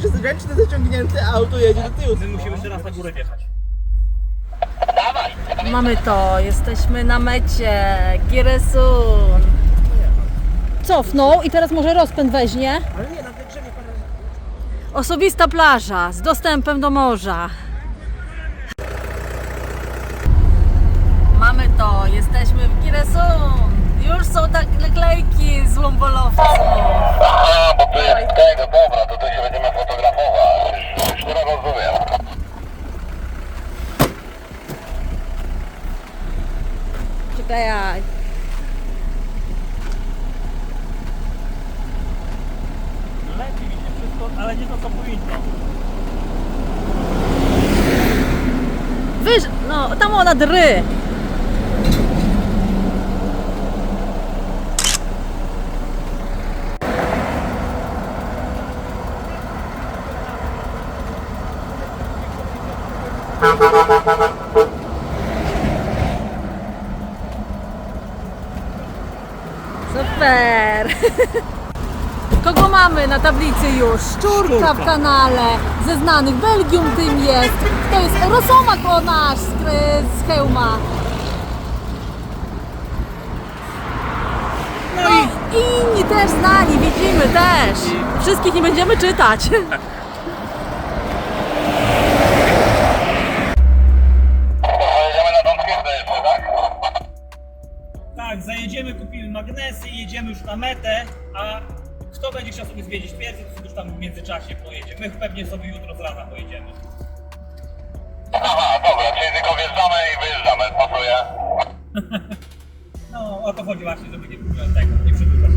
że jest ręczny zaciągnięty, a auto jedzie do tyłu. My musimy jeszcze raz na górę wjechać. Mamy to, jesteśmy na mecie. Giresun. Cofnął i teraz może rozpęd weźmie. Ale nie, na tym drzewie parę... Osobista plaża z dostępem do morza. Mamy to, jesteśmy w Giresun. Już są tak naklejki z łombolowców. Aha, bo jest tego, dobra, to tu się będziemy fotografować. Już, już teraz rozumiem. Czekaj. Lepiej mi się wszystko, ale nie to co powinno. Wyż, no tam ona dry. Super! Kogo mamy na tablicy już? Szczurka w kanale, ze znanych. Belgium tym jest. To jest Rosomak o nasz z, z hełma. No i inni też znani, widzimy też. Wszystkich nie będziemy czytać. magnesy i jedziemy już na metę, a kto będzie chciał sobie zwiedzić twierdzę, to sobie już tam w międzyczasie pojedzie. My pewnie sobie jutro z rana pojedziemy. Aha, dobra, czyli tylko wjeżdżamy i wyjeżdżamy, pasuje? No, o to chodzi właśnie, żeby nie tego, nie przedłużać.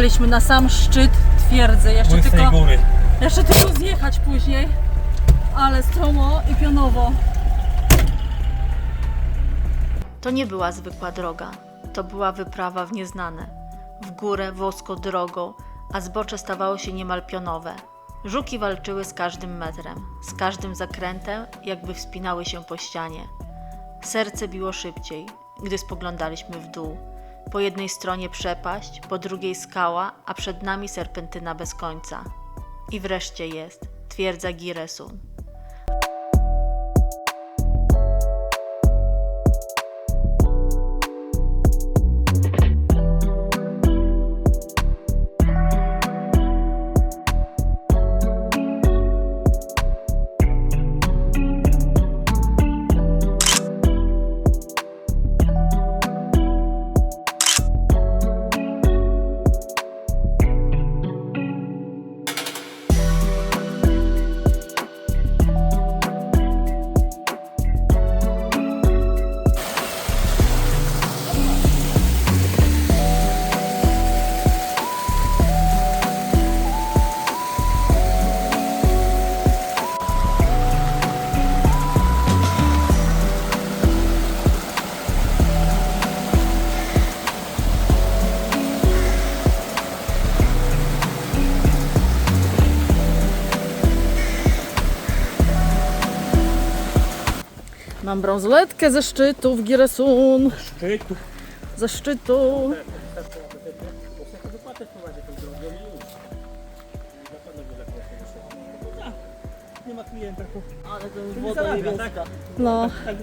Wyjechaliśmy na sam szczyt twierdzy. Jeszcze Łysej tylko, góry. jeszcze tylko zjechać później. Ale stromo i pionowo. To nie była zwykła droga. To była wyprawa w nieznane. W górę wąską drogą, a zbocze stawało się niemal pionowe. Żuki walczyły z każdym metrem, z każdym zakrętem, jakby wspinały się po ścianie. Serce biło szybciej, gdy spoglądaliśmy w dół. Po jednej stronie przepaść, po drugiej skała, a przed nami serpentyna bez końca. I wreszcie jest twierdza Giresun. Mam bransoletkę ze szczytów Giresun. Szczytu. Ze szczytu. Nie ma klienta. Ale to woda niebieska. tak? No, Tak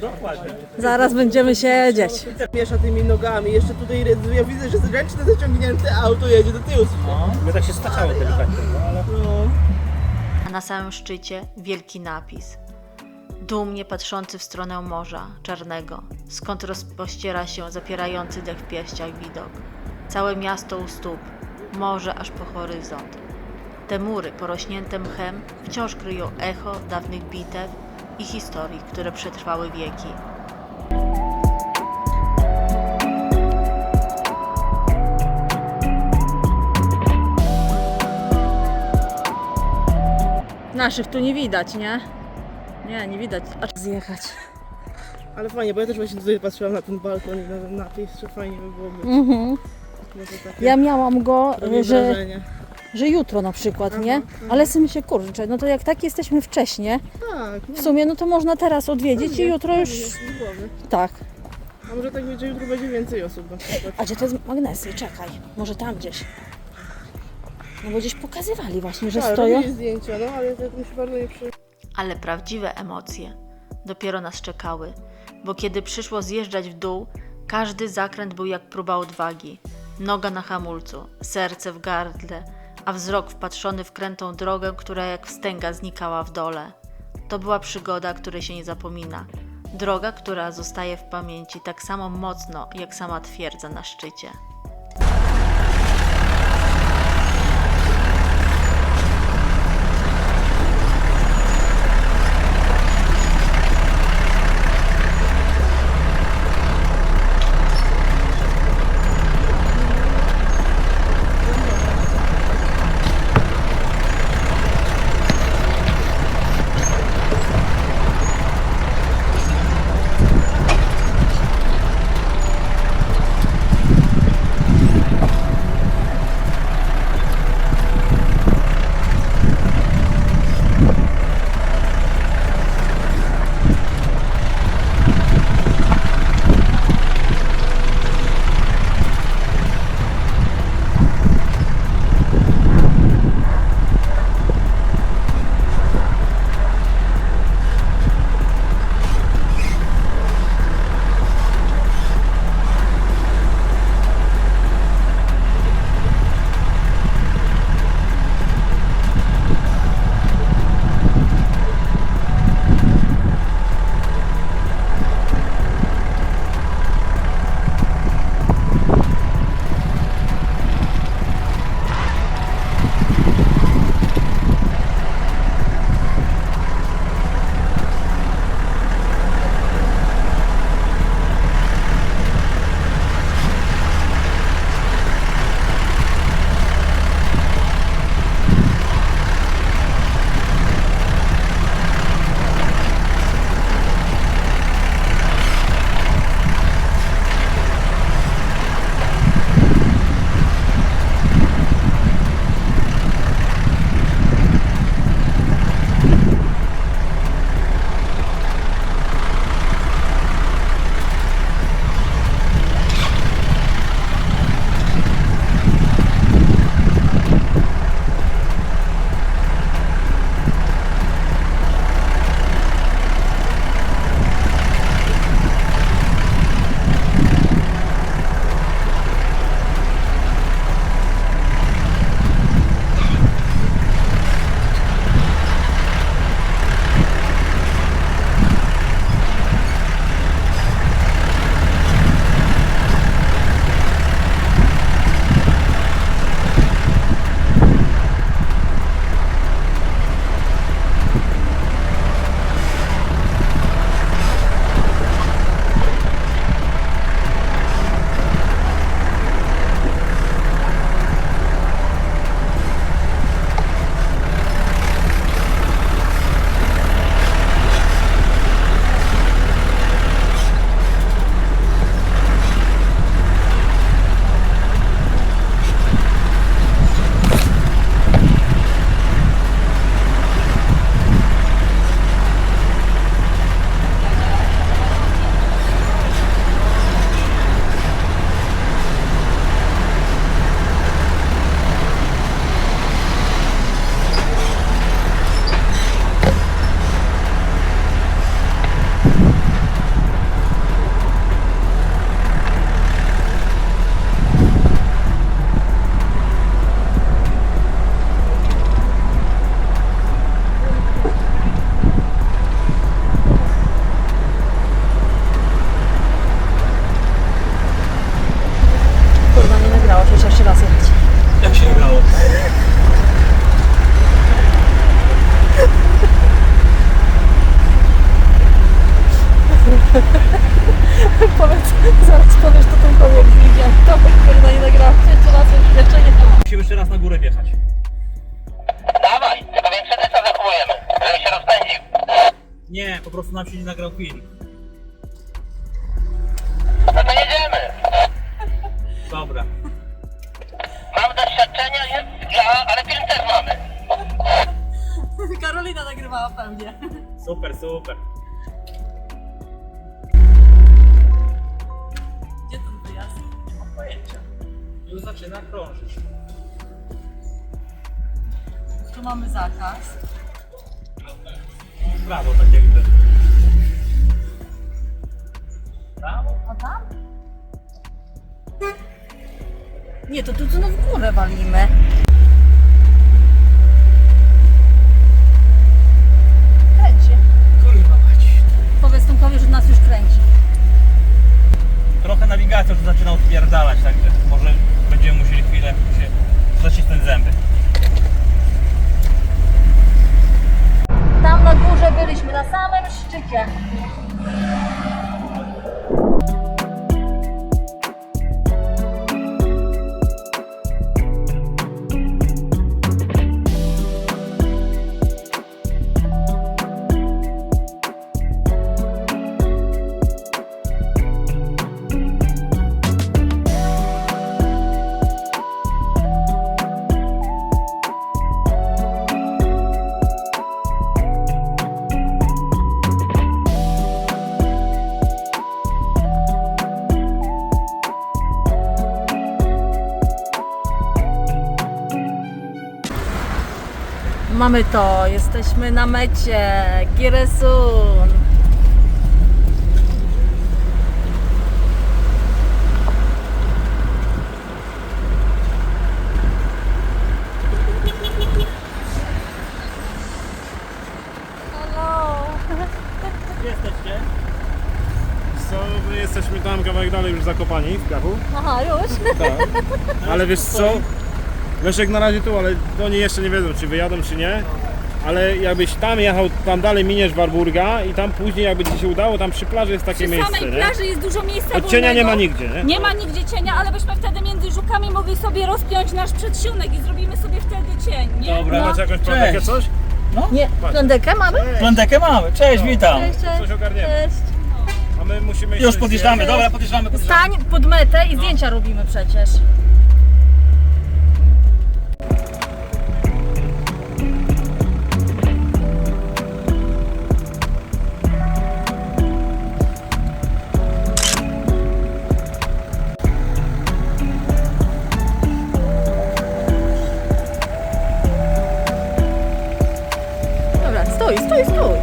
Dokładnie. zaraz będziemy siedzieć. Miesza tymi nogami, jeszcze tutaj ja widzę, że ręczne zaciągnięte auto jedzie do tyłu. No, my tak się staczało delikatnie, no. No. A na samym szczycie wielki napis. Dumnie patrzący w stronę Morza Czarnego, skąd rozpościera się zapierający dech w pierściach widok. Całe miasto u stóp, morze aż po horyzont. Te mury porośnięte mchem wciąż kryją echo dawnych bitew i historii, które przetrwały wieki. Naszych tu nie widać, nie? Nie, nie widać. Aż zjechać. Ale fajnie, bo ja też właśnie tutaj patrzyłam na ten balkon i na ten napis, że fajnie by było być. Mhm. Ja miałam go, że, wrażenie. że jutro na przykład, nie? Ale sobie myślę, kurczę, no to jak tak jesteśmy wcześnie, Tak, no, w sumie, no to można teraz odwiedzić i pewnie, jutro już... pewnie, z głowy. Tak. A może tak być, że jutro będzie więcej osób na przykład. A gdzie to jest magnesy? Czekaj, może tam gdzieś. No bo gdzieś pokazywali właśnie, że Tak, stoją. robili zdjęcia, no ale to mi się bardzo nie przy... Ale prawdziwe emocje dopiero nas czekały, bo kiedy przyszło zjeżdżać w dół, każdy zakręt był jak próba odwagi. Noga na hamulcu, serce w gardle, a wzrok wpatrzony w krętą drogę, która jak wstęga znikała w dole. To była przygoda, której się nie zapomina. Droga, która zostaje w pamięci tak samo mocno jak sama twierdza na szczycie. jeszcze raz na górę wjechać. Dawaj, tylko większe co zachowujemy, żeby się rozpędził. Nie, po prostu nam się nie nagrał film. No to jedziemy. Dobra. Mam doświadczenia, jest, ja, ale film też mamy. Karolina nagrywała pewnie. Super, super. Gdzie ten wyjazd? Nie mam pojęcia. Już zaczyna krążyć. Tu mamy zakaz. Brawo, tak jakby. Brawo. A tam? Nie, to tu znów w górę walimy. Kręci. Kurwa mać. Powiedz Tomkowi, że nas już kręci. Trochę nawigacja już zaczyna odpierdalać, także może będziemy musieli chwilę się zacisnąć zęby. Tam na górze byliśmy, na samym szczycie. Mamy to, jesteśmy na mecie. Giresun. Jesteście? Co, my jesteśmy tam kawałek dalej już zakopani w piachu. Aha, już? Tak. Ale wiesz co? Leszek na razie tu, ale oni jeszcze nie wiedzą czy wyjadą czy nie. Ale jakbyś tam jechał, tam dalej miniesz Warburga i tam później jakby ci się udało, tam przy plaży jest takie Przy miejsce, samej nie? plaży jest dużo miejsca Od cienia nie wolnego. ma nigdzie, nie? Nie ma nigdzie cienia, ale byśmy wtedy między żukami mogli sobie rozpiąć nasz przedsionek i zrobimy sobie wtedy cień, nie? Dobra. No. Macie jakąś planetkę Cześć. coś? Nie, plandekę mamy? Plandekę mamy. Cześć, witam. Cześć, cześć. Coś ogarniemy. Cześć. A my musimy Już podjeżdżamy, dobra, podjeżdżamy, podjeżdżamy. Stań pod metę i zdjęcia robimy przecież. it's cool.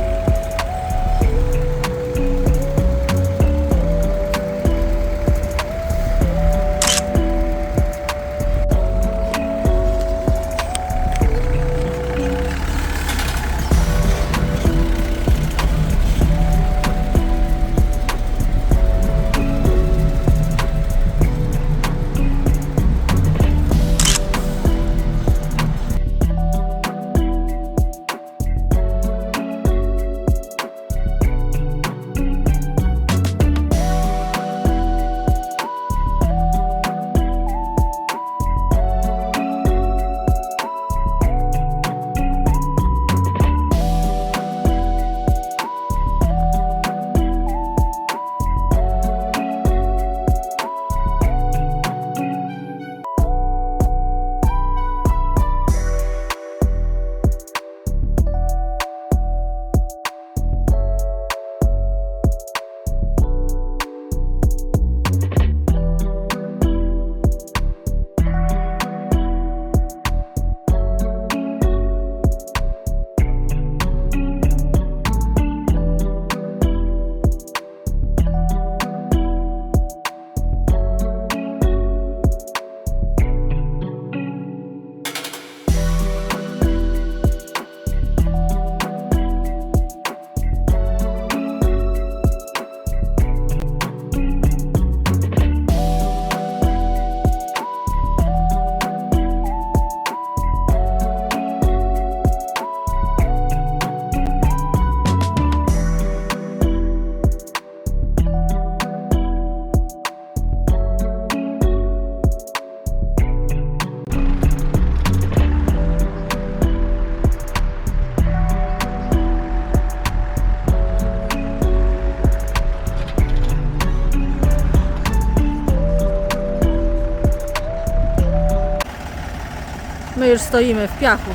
Już stoimy w piachu.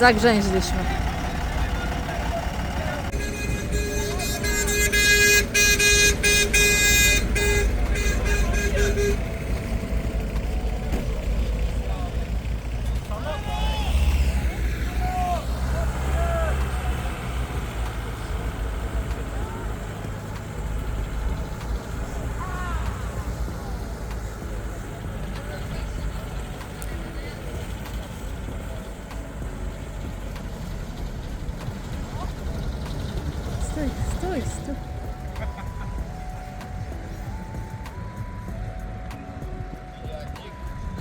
Zagrzęźliśmy.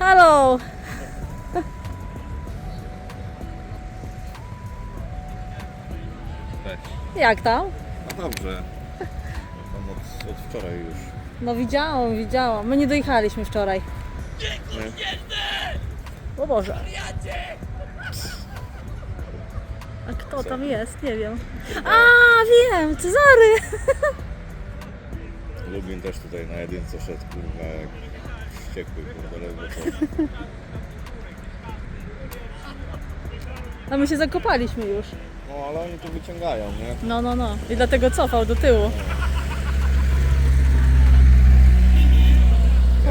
Halo! Jak tam? No dobrze. Tam od, od wczoraj już. No widziałam, widziałam. My nie dojechaliśmy wczoraj. O Boże. A kto tam jest? Nie wiem. A, wiem, Cezary! Lubin też tutaj na jedynce szedł, kurwa, jak wściekły, kurwa, ledwo co. A my się zakopaliśmy już. No ale oni tu wyciągają, nie? No, no, no. I dlatego cofał do tyłu.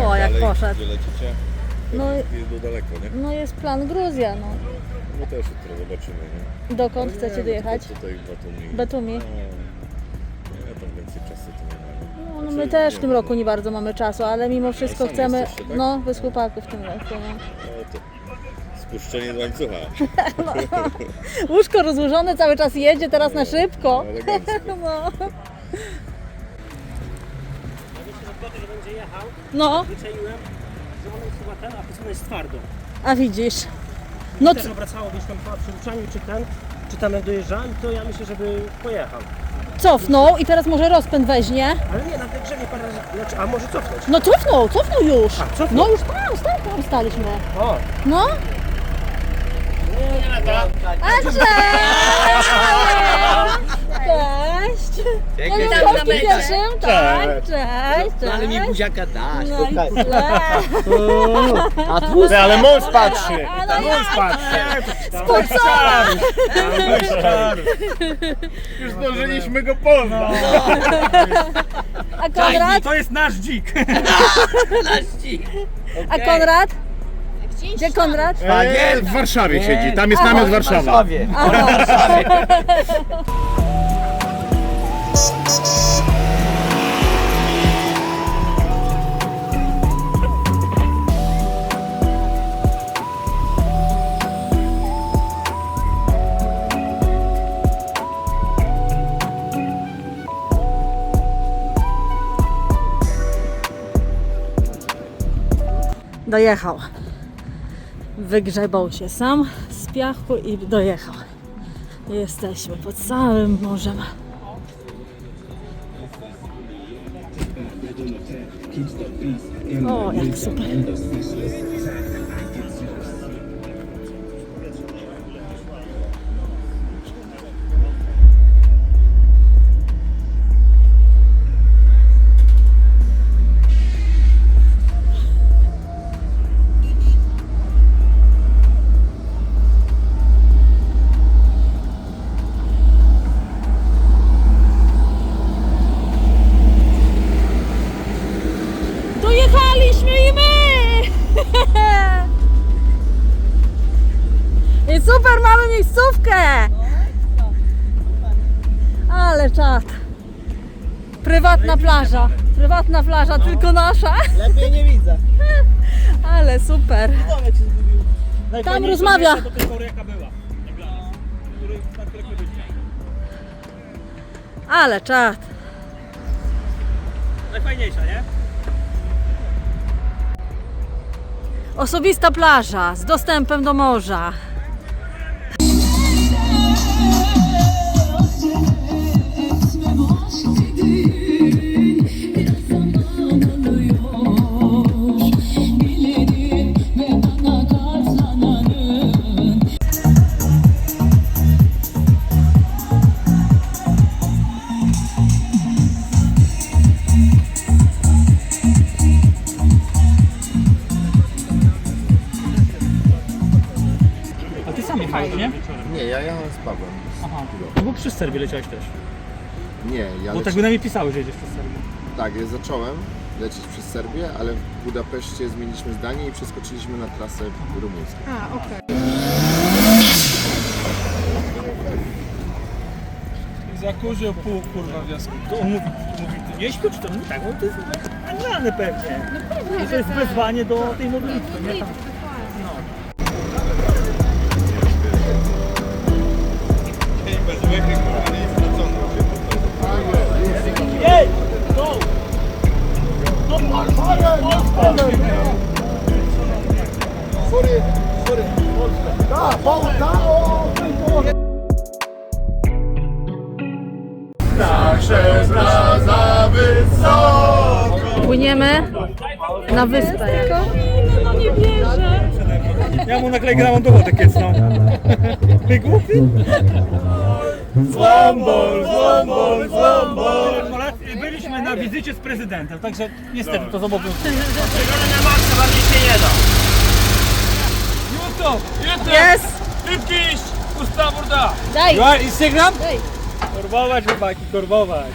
O, jak Dalej, poszedł. Gdzie lecicie? No No i- jest do daleko, nie? No jest plan Gruzja, no. My też jutro zobaczymy, nie? Dokąd Nie, chcecie no, dojechać? Tutaj w Batumi. Batumi? No, nie, tam więcej czasu to. No, no my też w tym roku nie bardzo mamy czasu, ale mimo wszystko sami chcemy. jesteście, tak? No, bez chłopaków w tym roku. No. No to spuszczenie z łańcucha. Łóżko rozłożone cały czas jedzie, teraz na szybko. No, elegancko. No. będzie jechał, no, wyczaiłem, że ona jest chyba ten, a potem jest twardo. a widzisz. No, Też c- obracało gdzieś tam po przyuczaniu, czy ten, czy tam jak dojeżdżałem, to ja myślę, żeby pojechał. cofnął i teraz może rozpęd weźmie. Ale nie, na tej drzewie parę razy, znaczy, a może cofnąć. No cofnął, cofnął już. A, cofnął? No już tam, tam, tam staliśmy. O, No. A cześć! Cześć! Ja już w pierwszym, tak, cześć, cześć. Ale mi buziaka dasz, no i Ty, ale mąż patrzy! A no Mąż patrzy! spocona! Już zdążyliśmy go poznać! A Konrad? To jest nasz dzik! A Konrad? Gdzie Konrad? E, w Warszawie siedzi, tam jest namiot Warszawa. Dojechał. Wygrzebał się sam z piachu i dojechał. Jesteśmy pod całym morzem. O, jak super. Prywatna plaża, tylko nasza. Lepiej nie widzę. Ale super. Domek się zgubił. Tam rozmawia. Do tej pory jaka była. Jak dla nas. Który bycia. Ale czad. Najfajniejsza, nie? Osobista plaża z dostępem do morza. Aha. No bo przez Serbię leciałeś też. Nie, ja Bo leci... tak by na mnie pisały, że jedziesz przez Serbię. tak, ja zacząłem lecieć przez Serbię, ale w Budapeszcie zmieniliśmy zdanie i przeskoczyliśmy na trasę rumuńską. A, okej. Zakurzył pół kurwa wiosku. To on mówi, mówi ty nie śpił, czy to mówi tak? No to jest nagrane pewnie. No pewnie, I to jest wezwanie do tej modlitwy, nie? Tam, Płyniemy na wyspę. No nie wierzę. Ja mu naklejkę na montowo takie no. Ty głupi? Złombol, złombol, złombol. Na wizycie z prezydentem, także niestety to zobowiązuje. na maksa bardziej się nie da. YouTube! YouTube! Jest! Typkiś! Pusta burda! Daj! Instagram? Daj! Korbować chłopaki, korbować.